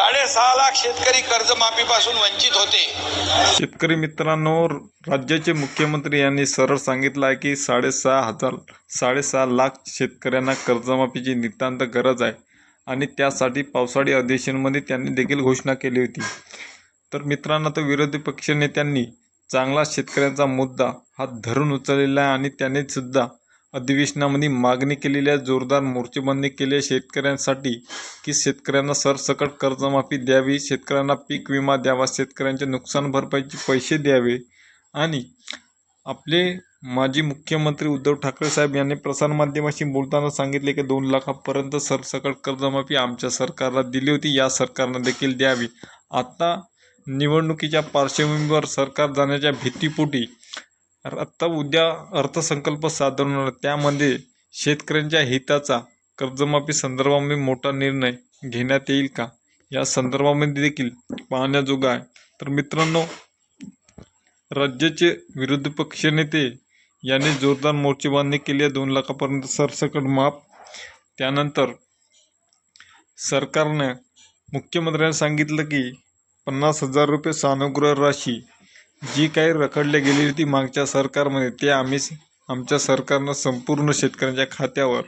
साडेसहा लाख शेतकरी कर्जमाफीपासून वंचित होते. शेतकरी मित्रांनो राज्याचे मुख्यमंत्री यांनी सरळ सांगितलं आहे की साडेसहा हजार साडेसहा लाख शेतकऱ्यांना कर्जमाफीची नितांत गरज आहे आणि त्यासाठी पावसाळी अधिवेशनमध्ये त्यांनी देखील घोषणा केली होती. तर मित्रांनो तर विरोधी पक्षनेत्यांनी चांगला शेतकऱ्यांचा मुद्दा हा धरून उचललेला आहे आणि त्यांनी सुद्धा अधिवेशनामध्ये मागणी केलेल्या जोरदार मोर्चेबंदी केलेल्या शेतकऱ्यांसाठी की शेतकऱ्यांना सरसकट कर्जमाफी द्यावी शेतकऱ्यांना पीक विमा द्यावा शेतकऱ्यांच्या नुकसान भरपाईचे पैसे द्यावे आणि आपले माजी मुख्यमंत्री उद्धव ठाकरे साहेब यांनी प्रसारमाध्यमाशी बोलताना सांगितले की दोन लाखापर्यंत सरसकट कर्जमाफी आमच्या सरकारला दिली होती या सरकारनं देखील द्यावी. आता निवडणुकीच्या पार्श्वभूमीवर सरकार जाण्याच्या भीतीपोटी आता उद्या अर्थसंकल्प सादर होणार त्यामध्ये शेतकऱ्यांच्या हिताचा कर्जमाफी संदर्भामध्ये मोठा निर्णय घेण्यात येईल का? या संदर्भामध्ये देखील पाहण्याजोगा आहे. तर मित्रांनो राज्याचे विरोधी पक्षनेते यांनी जोरदार मोर्चेबांधणी केली आहे. दोन लाखापर्यंत सरसकट माफ त्यानंतर सरकारनं मुख्यमंत्र्यांनी सांगितलं की पन्नास हजार रुपये सानुग्रह राशी जी काही रखडल्या गेली होती मागच्या सरकारमध्ये ते आम्ही आमच्या सरकारनं संपूर्ण शेतकऱ्यांच्या खात्यावर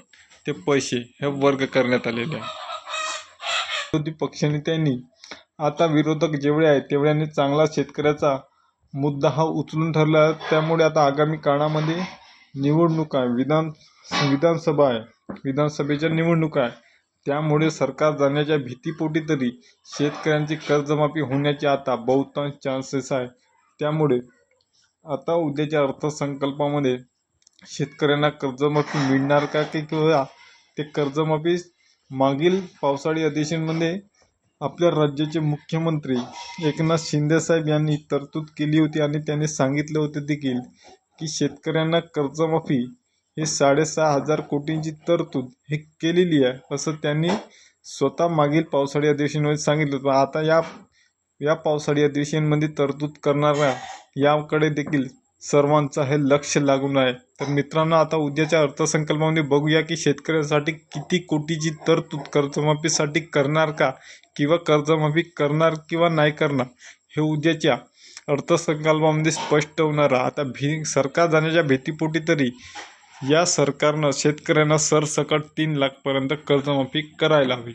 ते पैसे हे वर्ग करण्यात आलेले आहे विरोधी पक्षनेत्यांनी आता विरोधक जेवढे आहेत तेवढ्याने चांगला शेतकऱ्याचा मुद्दा हा उचलून ठरला आहे. त्यामुळे आता आगामी काळामध्ये निवडणूक आहे. विधान विधानसभा आहे. विधानसभेच्या निवडणूक आहे. त्यामुळे सरकार जाण्याच्या भीतीपोटी तरी शेतकऱ्यांची कर्जमाफी होण्याचे आता बहुतांश चान्सेस आहे. त्यामुळे आता उद्याच्या अर्थसंकल्पामध्ये शेतकऱ्यांना कर्जमाफी मिळणार का की किंवा ते कर्जमाफी मागील पावसाळी अधिवेशनमध्ये आपल्या राज्याचे मुख्यमंत्री एकनाथ शिंदेसाहेब यांनी तरतूद केली होती आणि त्यांनी सांगितले होते देखील की शेतकऱ्यांना कर्जमाफी हे साडेसहा हजार कोटींची तरतूद हे केलेली आहे असं त्यांनी स्वतः मागील पावसाळी अधिवेशनमध्ये सांगितलं होतं. आता या या पावसाळी अधिवेशनमध्ये तरतूद करणाऱ्या याकडे देखील सर्वांचं हे लक्ष लागून आहे. तर मित्रांनो आता उद्याच्या अर्थसंकल्पामध्ये बघूया की शेतकऱ्यांसाठी किती कोटीची तरतूद कर्जमाफीसाठी करणार का किंवा कर्जमाफी करणार किंवा नाही करणार हे उद्याच्या अर्थसंकल्पामध्ये स्पष्ट होणार आता भी सरकार जाण्याच्या भीतीपोटी तरी या सरकारनं शेतकऱ्यांना सरसकट तीन लाखपर्यंत कर्जमाफी करायला हवी.